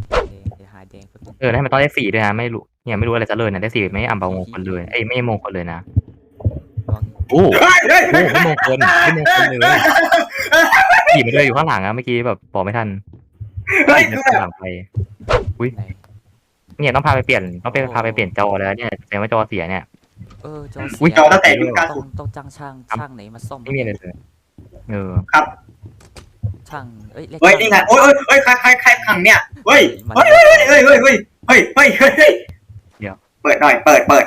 แดงเดี๋ยวหาแดงแป๊บนึงเออให้มันต้องได้สี่ด้วยนะไม่รู้เนี่ยไม่รู้อะไรจะเลยนะได้สี่ไม่อัมบามงคลเลยไอ้ยไม่มงคลเลยนะระวังโอ้โหเฮ้ยเฮ้ยโอ้โหไม่มงคลไม่มงคลเลยขี่มาเลยอยู่ข้างหลังอะเมื่อกี้แบบบอกไม่ทันเฮ้ยขี่คือมาแบบหลังไปอุ้ยไหนเนี่ยต้องพาไปเปลี่ยนต้องไปพาไปเปลี่ยนจอแล้วเนี่ยแสดงว่าจอเสียเนี่ยเออจออุ๊เสียยจอตั้งแต่ยุคเก้าต้อสิงบต้องจ้างช่างช่างไหนมาซ่อมไม่มีอะไรเลยเออช่างเอ้ยรีกเฮ้ยช่านี่ไงโอ้ยโอ้ยเฮ้ยใครใครใครขังเนี่ย เฮ้ยเฮ้ยเฮ้ยเฮ้ยเฮ้ยเฮ้ยเฮ้ยเฮ้ยเฮ้ยเฮ้ยเปิดหน่อย เปิดเปิด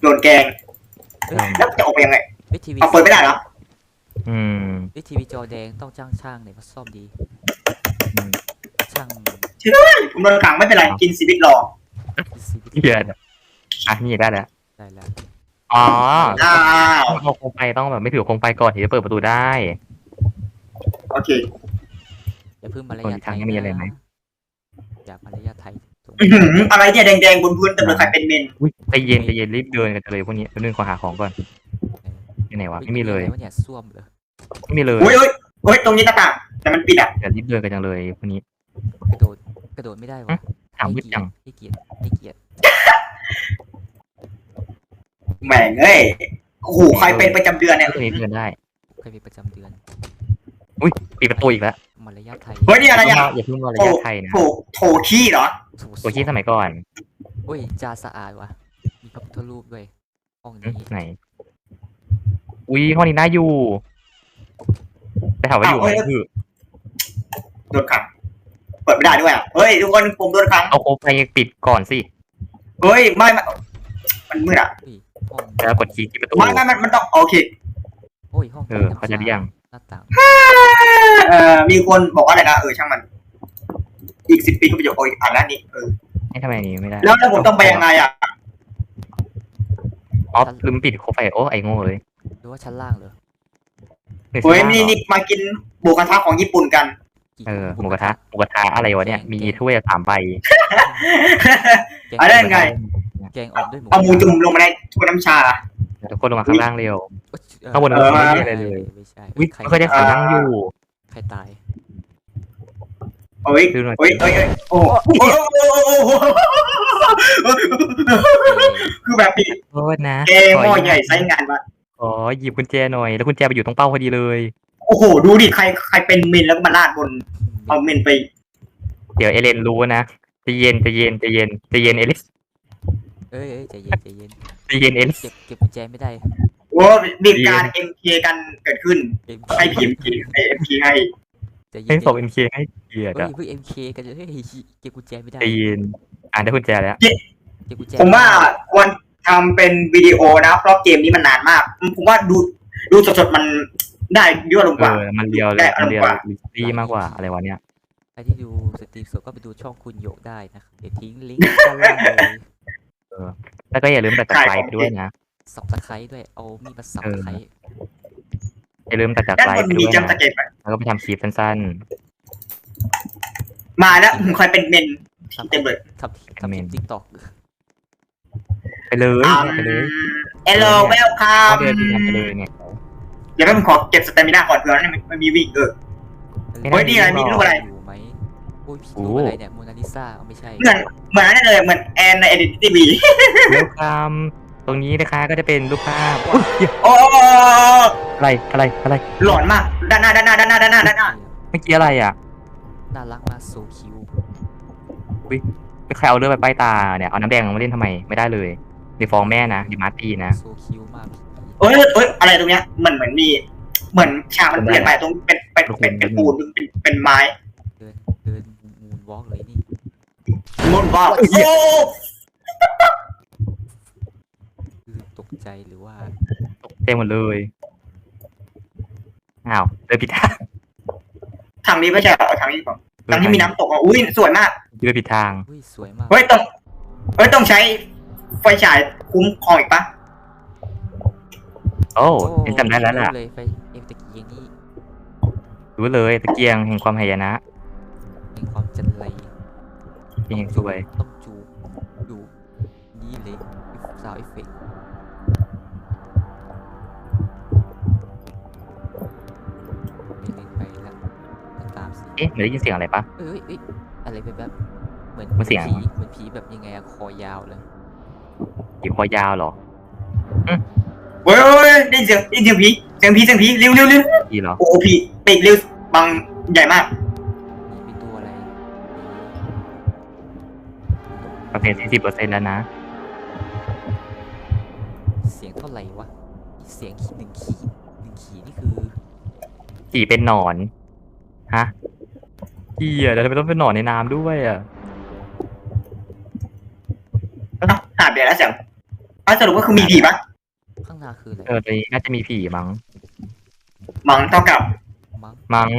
โดนแกงเออแล้วจะออกไปยังไงวิทีวีเอาเปิดไม่ได้เหรออืมวิทีวีจอแดงต้องจ้างช่างไหนมาซ่อมดีอืมช่างผมโดนขังไม่เป็นไรกินชีวิตรอซีวิเฮียเนี่ยอะนี่ได้แล้วได้แล้วอ๋ออ้าวต้องเอาโคมไฟต้องแบบไม่ถือโคมไฟก่อนถึงจะเปิดประตูได้ โอเคอย่าเพิ่งมารคนยาทไททางยนี้มีอะไรไหม อย่ามารยาทไทยตรงอื้อหืออะไรเนี่ยแดงๆบนพื้นแต่เหมือนใครเป็นเมนอุ้ยใจเย็นใจเย็นรีบเดินกันเลยพวกนี้เรื่องขอหาของก่อนที่ไหนวะไม่มีเลยอะไรวะเนี่ยส้วมเหรอไม่มีเลยโอ้ยโอ้ยโอ้ยตรงนี้หน้าต่างแต่มันปิดอะเดี๋ยวรีบเดินกันจังเลยพวกนี้ กระโดดกระโดดไม่ได้วะถามมืดจัง ให้เกียรติให้เกียรติแหม่งเอ้ยโอ้โหใครเป็นประจำเดือนเนี่ยตรงนี้เดินได้ เคยมีประจำเดือน ปิดประตูอีกแล้ว มารยาทไทยเฮ้ยนี่อะไรอะอย่าเพิ่งมารยาทไทยนะโถโถขี้เหรอถูกตัวขี้สมัยก่อนโอ้ยจาสะอาดวะมีพระพุทธรูปด้วยห้องอืนี้มไหนอุ้ยห้องนี้น่าอยู่แต่ถามว่าอยู่ไหมอ้าวเอ้ยคือโดนขังเปิดไม่ได้ด้วยอะเฮ้ยทุกคนผมโดนขังเอาโคมไฟปิดก่อนสิเฮ้ยไม่ไม่มันมืดอะอุ้ยห้องแล้วกดคีย์ที่ประตูไม่ไม่มันมันต้องโอเคโอ้ยห้องเออเขาจะเรียงหน้าต่างเอ่อมีคนบอกว่าอะไรนะเออช่างมัน อีกสิบปีก็ไปอยู่โอ้ยอ่านแล้วนี่เออให้ทำไมอันนี้ไม่ได้แล้วแล้วผมต้องไปยังไงอะอ๋อลืมปิดโคมไฟโอ้ไอ้โง่เลยหรือว่าชั้นล่างเหรอนึกเฮ้ยว่านี่นี่มากินหมูกระทะของญี่ปุ่นกันกี่เออหมูกระทะหมูกระทะอะไรวะเนี่ย มีถ้วยสามใบแกงอะไรไงแกงอ่อมด้วยหมูเอาหมูจุ่มลงมาในถ้วยน้ำชาทุกคนลงมาข้างล่างเร็วเอ้ยเออ ข้างบนเออไม่มีอะไรเลยไม่ใช่อุ้ยใครไม่ค่อยได้ขายนั่งอยู่ใครตาย โอ้ยดูหน่อย โอ้ยโอ้ยโอ้ยโอ้โหโอ้โหโอ้โหโอ้โหคือแบบปีโทษนะเกมหม้อใหญ่ไซส์งานวะขอหยิบกุญแจหน่อย แล้วกุญแจไปอยู่ตรงเป้าพอดีเลย โอ้โห ดูดิ ใครใครเป็นเมนแล้วก็มาลาดบน เอาเมนไป เดี๋ยวเอเลนรู้นะใจะเย็นใจะเย็นใจะเย็นใจะเย็นเอลิสเอ้ยเอ้ยใจเย็นใจเย็นใจะเย็นเอลิสเก็บเก็บกุญแจไม่ได้ โอ้มีการเอ็มเคกันเกิดขึ้นเอ็มให้พีเอ็มเคให้เอ็มเคให้ใจเย็ให้นส่งเอ็มเคให้เกียรติเฮ้ยอะเพิ่งเอ็มเคกันเลยเฮ้ยเก็บกุญแจไม่ได้ใจะเย็นอ่านได้กุญแจแล้ว เก็บกุญแจผมว่าไได้ควรทำเป็นวิดีโอนะ เพราะเกมนี้มันนานมาก ผมว่าดูดูสดๆมันได้เยอะลงเอกว่า อ มันเรียวเลยแต่มันเรียวอารมณ์กว่าลิสตี้มากกว่าอะไรวะเนี่ย ใครที่ดูสตรีมสดก็ไปดูช่องคุณโยกได้นะครับเดี๋ยวทิ้งลิงก์ด้านล่างเลยแล้วก็อย่าลืมตัดจากไลค์ไปด้วยนะ สับตะไคร้ด้วย เอามีดมาสับเออตะไคร้อย่าลืมตัดจากด้านไลบค์นไปมีด้วยจัมนะสเกตไปแล้วก็ไปทำคลิปสั้น มาแล้วผมเคยเป็นเมนเต็มเลยทำทำคลิปติ๊กต็อกๆ ไปเลยไปเลยเอลโลเวลคัก็มเดินไปทำไปเลยไงเดี๋ยวแม่ผมขอเก็บสเตมิน่าก่อนเผื่อมันมันมีวิ่งเออ เฮ้ยนี่อะไรมีรูปอะไร อยู่ไหมโอ้ยรูปอะไรเนี่ยโมนาลิซาเอาไม่ใช่เหมือนเหมือนนั่นเลยเหมือนแอนใน Identity V เวลคัม ตรงนี้นะคะก็จะเป็นรูปภาพอุ๊ยเหี้ยโอ้อะไรอะไรอะไรหลอนมาก ด้านหน้าด้านหน้าด้านหน้าด้านหน้าด้านหน้าเมื่อกี้อะไรอะน่ารักมากโซคิวใครเอาเลือดไปป้ายตาเนี่ยเอาน้ำแดงมาเล่นทำไมไม่ได้เลยเดี๋ยวฟ้องแม่นะเดียวมาร์ตี้นะ โซคิวมากเอ้ยเอ้ยอะไรตรงเนี้ยเหมือนเหมือนมีเหมือนฉากมันเปลี่ยนไปตรงเป็นเป็นเป็นเป็นปูนเป็นเป็นไม้เดินเดินมูนวอล์กเลยนี่มุนบอกโอ้คือตก ใจหรือว่าเต็มหมดเลยอ้าวเดินผิดทางทางนี้ไม่ใช่เหรอทางนี้ก่อนทางที่มีน้ำตกอะอุ้ยสวยมากเดินผิดทางอุ้ยสวยมากเฮ้ยต้องเฮ้ยต้องใช้ไฟฉายคุ้มครองอีกปะโอ้ฉันจำได้แล้วล่ะเลยไปเอ็มตะกี้อย่างนี้รู้เลยตะเกียงแห่งความหายนะเป็นความจันไรเองสวยต้องจูดูนี่เลยสาวเอฟเฟก เล่นไปแล้วตามสิเอ๊ะไม่ได้ยินเสียงอะไรปะ เอ้ยเอ้ยอะไรแบบแบบเหมือนมันเสียง ผีเหมือนผีแบบยังไงอะคอยาวเลยผีคอยาวเหรอเฮ้ยเฮ้ยเฮ้ยได้ยินเสียงได้ยินเสียงผีเสียงผีเสียงผีเร็วเร็วเร็วผีเหรอ โอ้โหผีปีกเร็วบังใหญ่มากนี่เป็นตัวอะไรประเภทสี่สิบเปอร์เซ็นต์แล้วนะ เสียงเท่าไหร่วะเสียงขีดหนึ่งขีดหนึ่งขีดนี่คือ ผีเป็นหนอน ฮะ เฮียแล้วทำไมต้องเป็นหนอนในน้ำด้วยอะเอ้าหาเบียร์แล้วเสียงอะสรุปก็คือมีผีปะข้างหน้าคืออะไรเออตอนนี้น่าจะมีผีมั้งมังเท่ากับมั้งมั้ง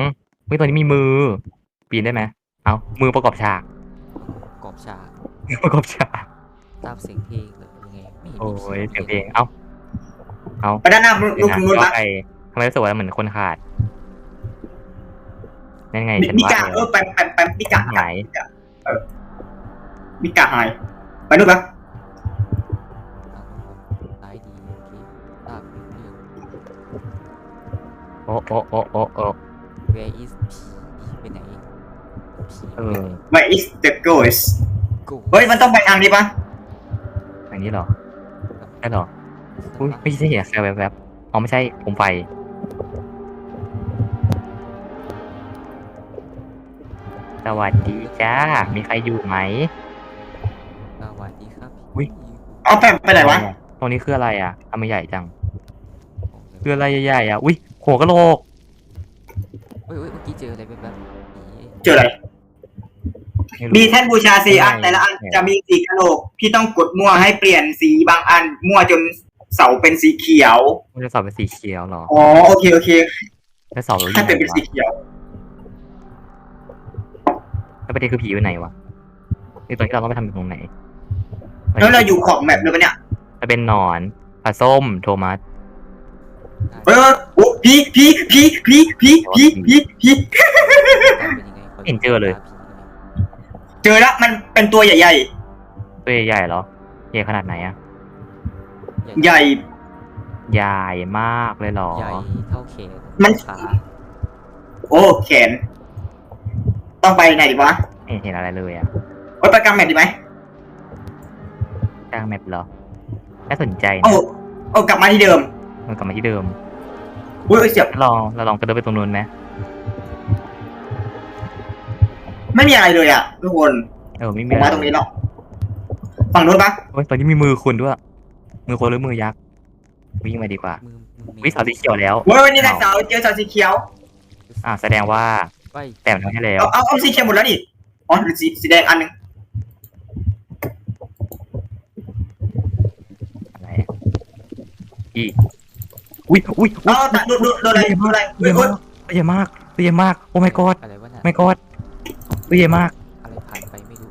เฮ้ยตอนนี้มีมือ ปีนได้ไหมเอามือประกอบฉากกรอบฉากมือประกอบฉากตามเสียงเพลงหรือยังไงไม่เห็นโอ้มียเสียงเพลงเอ้าเอาไปด้านหน้าเดี๋ลูยวกนะนู้นย้อปะนไปทำไมรู้สึกว่าเหมือนคนขาด นั่นไงมิฉันมิว่ากะแล้เอวอไปไปไปมิกะหายมิกะเออมิกะหาย ไปนู่นปะซ้ายดีโอเคตามเรื่องโอ้โอ้โอ้โอ้โอ้ where is ผีไปไหนผีเออ Where is the ghost กูเฮ้ย มันต้องไปทางนี้ปะอันนี้เหรอใช่เหรออุ้ยไม่ใช่เสียงแซวแวบๆอ๋อไม่ใช่ผมไฟ สวัสดีจ้า มีใครอยู่ไหม สวัสดีครับอุ๊ย เอาไปไปไหนวะ ตรงนี้คืออะไรอะทำไมใหญ่จัง คืออะไรใหญ่ๆอะ อุ้ยหัวกะโหลก เฮ้ยเฮ้ยเมื่อกี้เจออะไรแบบแบบผีเจออะไรไม่รู้มีแท่นบูชาสี่อันไม่แต่ละอันไม่จะมีสีกะโหลก พี่ต้องกดมั่วให้เปลี่ยนสีบางอัน มั่วจนเสาเป็นสีเขียว มันจะสอบเป็นสีเขียวเหรออ๋อโอเคโอเคจะสอบแล้วให้ยังเปลี่ไงยนเป็นสีวะเขียว ประเด็นคือผีอยู่ไหนวะนี่ตอนที่เราต้องไปทำอยู่ตรงไหนแล้วเราอยู่ขอบแมปเลยปะเนี่ยจะเป็นหนอนปลาส้มโทมัสเออโอ้ผีผีผีผีผีผีผีผีเป็นยังไงขเห็นเจอเลยตาผีหน่อยเจอแล้วมันเป็นตัวใหญ่ตัวใหญ่ๆเหรอใหญ่ขนาดไหนอะๆใหญ่ ใหญ่มากเลยเหรอ ใหญ่เท่าแขนมันขาโอ้แขน ต้องไปไหนดีวะไม่เห็นอะไรเลยอะโอ้ยไปกลางแมปดีไหมจ้างแมปเหรอน่าสนใจโอ้นะโอ้กลับมาที่เดิมมันกลับมาที่เดิมอุ้ยเสียบลองเราลองกระโดดไปตรงนู้นไหมไม่มีอะไรเลยอะทุกคนเออไม่ผมีมอะไรมาตรงนี้เนาะฝั่งนู้นปะโอ้ยตอนนี้มีมือคุณด้วย มือคนหรือมือยักษ์วิ่งมาดีกว่ามือมือมีวิสาสีเขียวแล้ว เว้ยนี่ไงเสาเจอเสาสีเขียว อ่าแสดงว่า ไปแต่งทำให้แล้วเอาเอาเอาสีเขียวหมดแล้วดิอ๋อหรือสีสีแดงอันหนึงอะไรอะอีอุ้ยอุ้ยอุ้เอายตัดดูดูดูอะไรดูอะไรตัวเฮ้ยใหญ่เฮ้ยมากตัวใหญ่มากตัวใหญ่มาก โอ้ my god อะไรวะน่ะ my god ตัวใหญ่มาก อะไรผ่านไปไม่รู้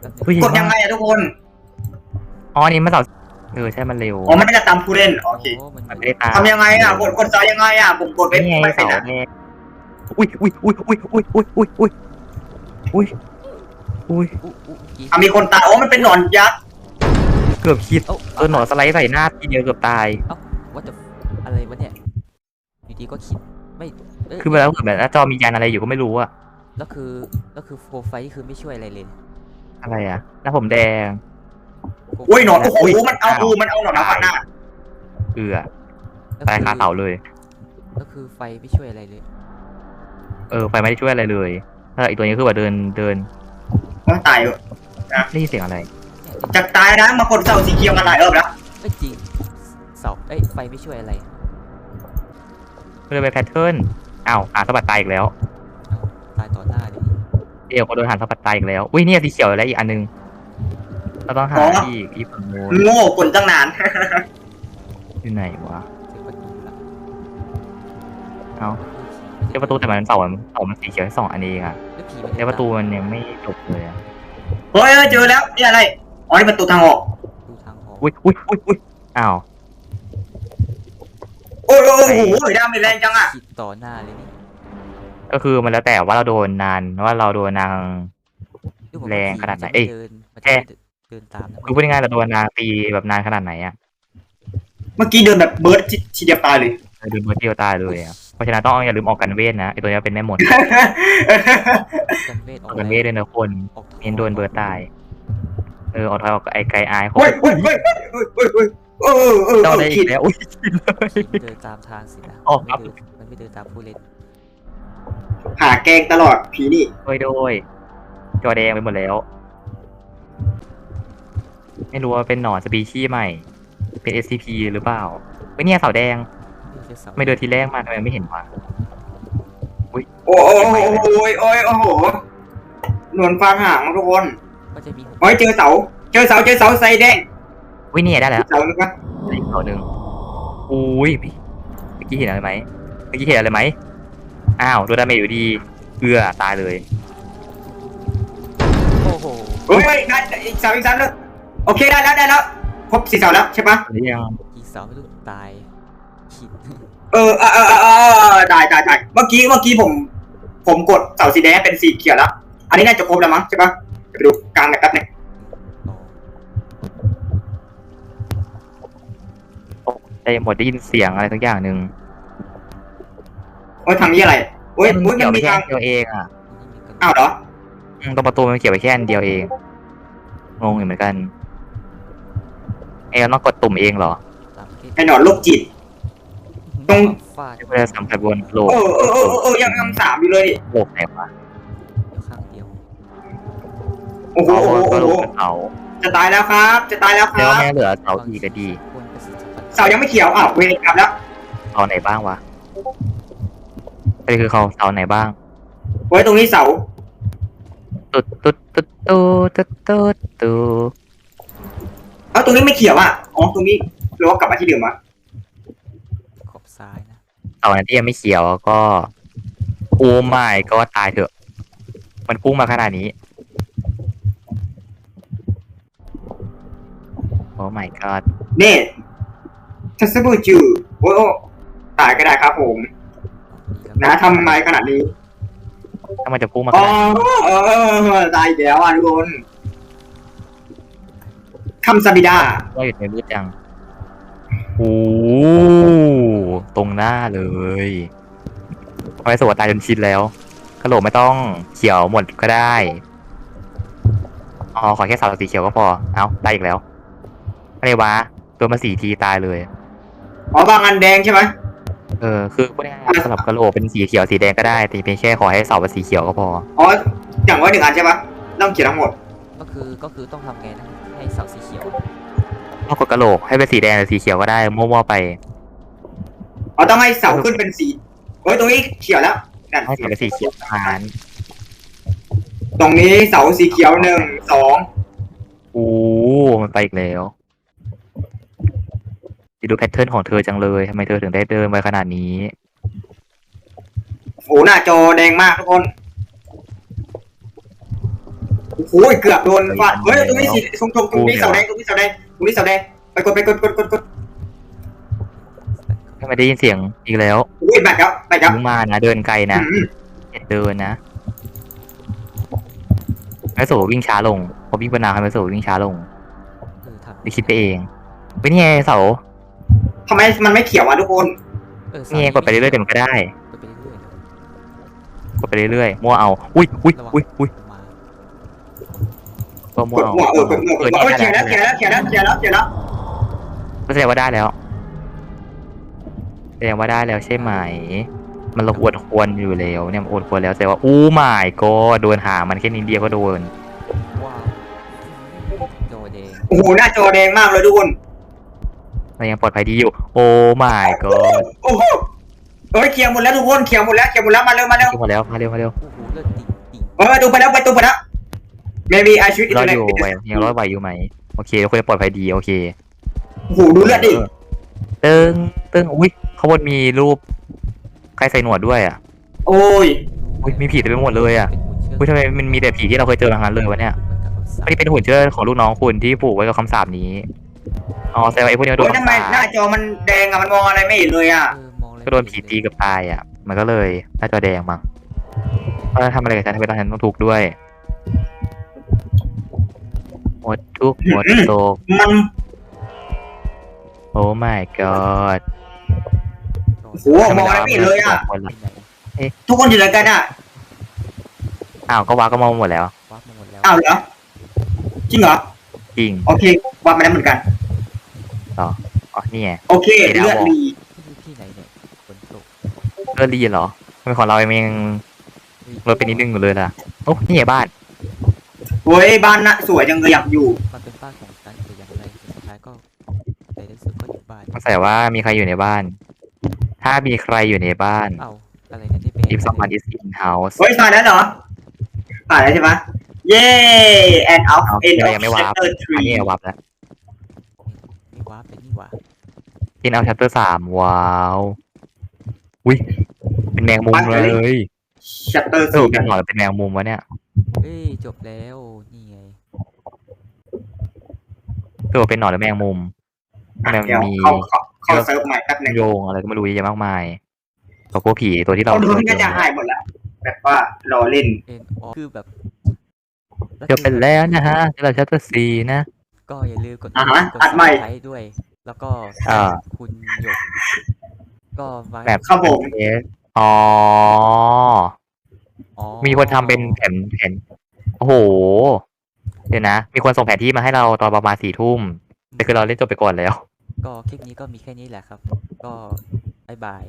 แป๊บนึงตัวใหญ่กดยังมากไงอะทุกคนอ๋ออันนี่มาเสาเออใช่มันเร็วอ๋อมันไม่ได้ตามผู้เล่นโอเคโอ้มันมันไม่ได้ตามทำยังไงอะกดกดเสายังไงอะผมกดไม่นี่ไงไม่เป็นเสาอะแม่ อุ้ยอุ้ยอุ้ยอุ้ยอุ้ยอุ้ยอุ้ยอุ้ยอุ้ยอุ้ยอุ๊อุ๊เมื่อกี้อะมีคนตายโอ้มันเป็นหนอนยักษ์เกือบคิดเอ้าเออหนอนสไลด์ใส่หน้าทีเดียวเกือบตาย ว่าจะอะไรวะเนี่ยอยู่ดีก็คิดไม่เยคือแบบเหมือนแบบหน้าจอมียานอะไรอยู่ก็ไม่รู้อะแล้วคือแล้วคือโฟร์ไฟท์คือไม่ช่วยอะไรเลยอะไรอะหน้าผมแดง โฟร์ไฟท์อุ้ยหนอนโอ้โหอุ๊ยมันเอาอ้าวอูมันเอาหนอนมาฟันหน้าเอือแล้วตายคาคือเสาเลย แล้วคือไฟไม่ช่วยอะไรเลย เออไฟไม่ได้ช่วยอะไรเลยถ้าอีกตัวนี้คือแบบเดินเดินต้องตายอยู่ได้ยินเสียงอะไรเนี่ยจากตายนะมากดเสาสีเขียวมาหลายรอบแล้วไม่จริงเสาเอ้ยไฟไม่ช่วยอะไรเดินไปแพทเทิร์นอ้าวหาสะบัดตายอีกแล้วตายต่อหน้าเลยเดี๋ยวก็โดนหันสะบัดตายอีกแล้วอุ้ยเนี่ยสีเขียวแล้วอีกอันนึงเราต้องหาอีกอีกฝั่งโน้นโง่กดตั้งนานอยู่ไหนวะเจอประตูละ เอ้าเจ้าประตูแต่มันเสาเสามันสีเขียวแค่สองอันเองอะแล้วผีมันเจ้าประตูมันยังไม่จบเลยอะเฮ้ยเฮ้ยเจอแล้วนี่อะไรอ๋อนี่ประตูทางออกดูทางออกอุ้ยอุ้ยอุ้ยอุ้ยอ้าว โอ้ยโอ้ยโอ้โหดาไม่แรงจังอะคิดต่อหน้าเลยนี่ก็คือมันแล้วแต่ว่าเราโดนนานว่าเราโดนนางดูเหมือแรงผีขนาดไหนมัจะเอ้ยเดินมันแค่จะเดินตามนะคือพูดง่ายๆเราโดนนางตีแบบนานขนาดไหนอะเมื่อกี้เดินแบบเบิร์ดทีเดียวตายเลยเราโดนเบอร์เดียวตายเลยอะ เพราะฉะนั้นต้องอย่าลืมออกกันเวทนะไอตัวนี้เป็นแม่มดกันเวทออออกกกันเวทด้วยนะคนออกเน้นโดนเบิร์ดตาย เออออกถอยออกไอไกลอายเขาเฮ้ยเฮ้ยเฮ้ยเฮ้ยเฮ้ยเฮ้ยเออเออเออเจ้าได้คิอีดกแล้วอุ้ยชินเลยผีมันเดินตามทางสินะออกครับ มันไม่เดินมันไม่เดินตามผู้เล่นหาแกงตลอดผีนี่โดยโดยจอแดงไปหมดแล้ว ไม่รู้ว่าเป็นหนอนสปีชีส์ใหม่ เป็น SCP หรือเปล่าไม่เนี่ยเสาแดงนี่คือเสา ไม่เดินทีแรกมาทำไมไม่เห็นวะโอ้โอ้โอ้โอ้ยโอ้ยโอ้โหหนวลฟางห่างทุกคนก็จะมีหุ่นโอ้ยเจอเสา เจอเสาเจอเสาใส่แดงวิเนี่ยได้แล้วเสานึกว่าอีกเสาหนึ่งอุ้ยเมื่อกี้เห็นอะไรไหมเมื่อกี้เห็นอะไรไหมอ้าวโดนดาเมจอยู่ดีเอือตายเลยโอ้โหเฮ้ยได้อีกเสาอีกเสานึงโอเคได้แล้วได้แล้วครบสี่เสาแล้วใช่ปะหรือยังอีเสาไม่รู้ตายขิด เออเออเออเออเออได้ได้ได้เมื่อกี้เมื่อกี้ผม ผมกดเสาสีแดงเป็นสีเขียวแล้ว อันนี้น่าจะครบแล้วมั้งใช่ปะเดี๋ยวไปดูกลางหน่อยแป๊บหนึงอ๋อได้หมดได้ยินเสียงอะไรสักอย่างหนึ่งโอ้ยทางนี้อะไรโอ้ยโอ้ยเกี่มัยวนไปมีแค่ทางอันเดียวเองอะอันนี้มีกันอ้าวเหรอ อืมตรงประตูมันเกี่ยวไปแค่อันเดียวเองงงอยู่เหมือนกัน เอ้ยเราต้องกดตุ่มเองเหรอ ตามประเทศไอ้หนอนโรคจิต ตรง ฟาดเพื่อสัมผัสบนโลกเออเออเออเออยังยังสามอยู่เลยโลกไหนวะอยู่ข้างเดียวโอ้โหเขาโอ้โหก็โอ้โลโหกเสาจะตายแล้วครับ จะตายแล้วคแล้วรับแม่เหลือเสาอีกก็ดีควรประสิทธิภาพเสายังไม่เขียวอ้าวเวรกลับแล้วเสาไหนบ้างวะอันนี้คือเขาเสาไหนบ้างโอ้ยตรงนี้เสาตุ๊ดตุ๊ดตุ๊ดตุ๊ดตุ๊ดตุ๊ดตุ๊ดเอ้าตรงนี้ไม่เขียวอะอ๋อตรงนี้หรือว่ากลับมาที่เดิมวะขอบ ซ้ายนะเสาไหนที่ยังไม่เขียวก็โอ้ไม่ก็ตายเถอะ มันพุ่งมาขนาดนี้โอ้ my god นี่ทัศบูจูโอ้ยโอ้ตายก็ได้ครับผมนะทำไมขนาดนี้ถ้ามันจะพุ่งมาขอ๋อนาดนี้เออตายอีกแล้วอะทุกคนคำซาบิดาก็อยู่ในรูดจังโอ้ ตรงหน้าเลยทำไมสวดตายจนชินแล้วกระโหลกไม่ต้องเขียวหมดก็ได้อ๋อขอแค่เสาสีเขียวก็พอ เอาได้อีกแล้วอะไรวะตัวมาสี่ทีตายเลย อ๋อบางอันแดงใช่ไหมเออคือพูดง่ายๆสำหรับกระโหลกเป็นสีเขียวสีแดงก็ได้แต่เพียงแค่ขอให้เสาเป็นสีเขียวก็พออ๋ออย่างว่าหนึ่งอันใช่ปะต้องเขียนทั้งหมด ก็คือก็คือต้องทำไงนะให้เสาสีเขียวนอกจากกระโหลกให้เป็นสีแดงหรือสีเขียวก็ได้มั่วๆไป อ๋อต้องให้เสาขึ้นเป็นสีโอ้ยตรงนี้เขียวแล้วนั่นให้เสาเป็นสีเขียวทานตรงนี้เสาสีเขียวหนึ่งสองโอ้มันไปอีกแล้วดูแพทเทิร์นของเธอจังเลยทำไมเธอถึงได้เดินไปขนาดนี้โอ้หน้าจอแดงมากทุกคนโอ้โหเกือบโดนฟาดเฮ้ยตรงนี้สีตรงตรงตรงนี้เสาแดงตรงนี้เสาแดงตรงนี้เสาแดงไปกดไปกดกดกดกด ทำไมได้ยินเสียงอีกแล้วอุ้ยแบตครับแบตครับมึงมานะเดินไกลนะอืมอย่าเดินนะไม่สูวิ่งช้าลงพอวิ่งไปนานให้ไม่สูวิ่งช้าลงเออทำไปคิดไปเองเป็นไงเสาทำไมมันไม่เขียวอะทุกคนเออเสานี่ไงกดไปเรื่อยๆเดี๋ยวมันก็ได้กดไปเรื่อยๆเลยกดไปเรื่อยๆมั่วเอา อุ้ยอุ้ยระวังอุ้ยอุ้ยมาก็มั่กวดเอาหัวเออกดหัวเออโอ้ยนี่เขียวแล้วเขียวแล้วเขียวแล้วเขียวแล้วเขียวแล้วก็แสดงว่าได้แล้วแส ดงว่าได้แล้วใช่ไหม มันระอวดควรอยู่แล้วเนี่ยมันอวดควรแล้วแสดงว่าอู้หมายก็โดนหามันแค่นิดเดียวก็โดนว้าวโดเดงโอ้โหหน้าจอแดงมากเลยทุกคนมันยังปลอดภัยดีอยู่ โอ้หมายก็โอ้โหเอ้ยเขียวหมดแล้วทุกคนเขียวหมดแล้วเขียวหมดแล้วมาเร็วมาเร็วมาแล้วมาเร็วมาเร็วโอ้โหเลือดติ่งติ่งเออดูไปแล้วไปตูไปแล้ว maybe I should รอด internet อยู่ไหวยังรอดไหวอยู่ไหมโอเคทุกคนปลอดภัยดีโอเคโอ้โหดูเลือดดิตึงตึงอุ้ย ข้างบนมีรูปใครใส่หนวดด้วยอะโอ้ยอุ้ยมีผีเต็มไปหมดเลยอะเป็นหุ่นเชือกอุ้ยทำไมมันมีแต่ผีที่เราเคยเจอมาทั้งนั้นเลยวะเนี่ยเหมือนกับคำสาปไม่ได้เป็นหุ่นเชิดของลูกน้องคุณที่ผูกไว้กับคำสาปนี้อ๋อแสดงว่าไอ้พวกนี้มันโดโอ้นยทำไมคำหน้าสาปจอมันแดงอะมันมองอะไรไม่เห็นเลยอะเออมองเลยก็โดนผีตีกับตายอะ มันก็เลยหน้าจอแดงมั้งเออทำอะไรกับฉันทำไมตอนฉันต้องทุกข์ด้วยหมดทุกข์หมดโศกมัน โอ้ my god รอ โหมองอะไรไม่เห็นเลยอะคนไปละไหนทุกคนอยู่ไหนกันอะ อ้าวก็ว้าก็มองหมดแล้ววับมาหมดแล้วอ้าวเหรอ จริงเหรอ จริงโอเควัดมาแล้วเหมือนกัน อ๋อนี่ไง โอเคเลือดดีที่ที่ไหนเนี่ยฝนตกเออรีเหรอทำไมของเรายังรถเป็นนิดนึงอยู่เลยล่ะโอ้นี่ไงบ้านเฮ้ยบ้านน่ะสวยจังเลยอยากอยู่ มันเป็นบ้านของฉันแต่อย่างไรสุดท้ายก็ในที่สุดก็อยู่บ้านสงสัยว่ามีใครอยู่ในบ้าน ถ้ามีใครอยู่ในบ้านเอ้าอะไรเนี่ยที่เป็น if someone is in house เฮ้ยผ่านแล้วเหรอ ผ่านแล้วใช่ไหมเย้ and out เอา end เรา of ยังไม่วาร์ป chapter อัน three นี้ไงวับแล้วไม่ว้าเป็นนี่หว่า in out chapter สามว้าวอุ้ยเป็นแมงมุมเลย chapter สรุสี่ปเป็นหนอนหรือเป็นแมงมุมวะเนี่ยเอ้ยจบแล้วนี่ไงสรุปเป็นหนอนหรือแมงมุมทำไมมันเดี๋ยวมีเข้าเข้า เข้าเซิร์ฟใหม่แป๊บหนึงโยงอะไรก็ไม่รู้เยอะแยะมากมายตัวพวกผีตัวที่เราเขาดูเคยที่เจน่าจะอหายหมดแล้วแบบว่ารอเล่น เอ็นออคือแบบจบไปแล้วนะฮะสำหรับ chapter สี่นะ ก็อย่าลืมกดอ่าฮะกดอัดใหม่ใช้ด้วย แล้วก็อ่า คุณหยกก็มาแบบครับผม เอสอ๋อ อ๋อมีคนทำเป็นแผ่นแผ่นโอ้โห เดี๋ยวนะ มีคนส่งแผนที่มาให้เราตอนประมาณสี่ทุ่มแต่คือเราเล่นจบไปก่อนแล้ว ก็คลิปนี้ก็มีแค่นี้แหละครับ ก็บายบาย